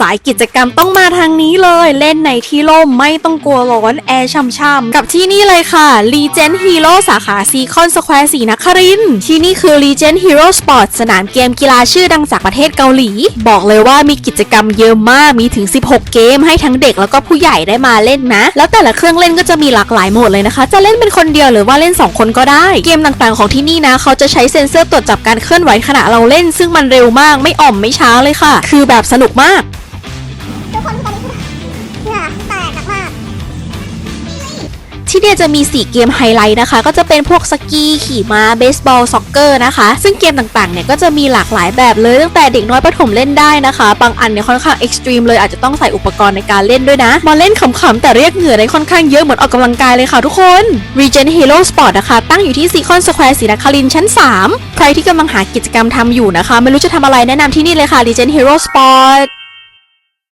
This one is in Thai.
สายกิจกรรมต้องมาทางนี้เลย เล่นในที่ร่มไม่ต้องกลัวร้อนแอร์ช่ำๆกับที่นี่เลยค่ะ Legend Hero สาขาซีคอนสแควร์สีนครินที่นี่คือ Legend Hero Sport สนามเกมกีฬาชื่อดังจากประเทศเกาหลี บอกเลยว่ามีกิจกรรมเยอะมากมีถึง 16 เกมให้ทั้งเด็กแล้วก็ผู้ใหญ่ได้มาเล่นนะ แล้วแต่ละเครื่องเล่นก็จะมีหลากหลายโหมดเลยนะคะ จะเล่นเป็นคนเดียวหรือว่าเล่น 2 คนก็ได้ เกมต่างๆของที่นี่นะ เขาจะใช้เซ็นเซอร์ตรวจจับการเคลื่อนไหวขณะเราเล่น ซึ่งมันเร็วมากไม่อ่อมไม่ช้าเลยค่ะ คือแบบสนุกมาก ที่เนี่ยจะมี 4 เกมไฮไลท์นะคะ ก็จะเป็นพวกสกีขี่ม้าเบสบอลซ็อกเกอร์นะคะ ซึ่งเกมต่างๆเนี่ยก็จะมีหลากหลายแบบเลยตั้งแต่เด็กน้อยประถมเล่นได้นะคะ บางอันเนี่ยค่อนข้างเอ็กซ์ตรีมเลยอาจจะต้องใส่อุปกรณ์ในการเล่นด้วยนะมาเล่นขำๆ แต่เรียกเหงื่อได้ค่อนข้างเยอะเหมือนออกกำลังกายเลยค่ะทุกคน Regen Hero Sport นะคะ ตั้งอยู่ที่ซีคอนสแควร์ศรีนครินชั้น 3 ใครที่กำลังหากิจกรรมทำอยู่นะคะ ไม่รู้จะทำอะไรแนะนำที่นี่เลยค่ะ Regen Hero Sport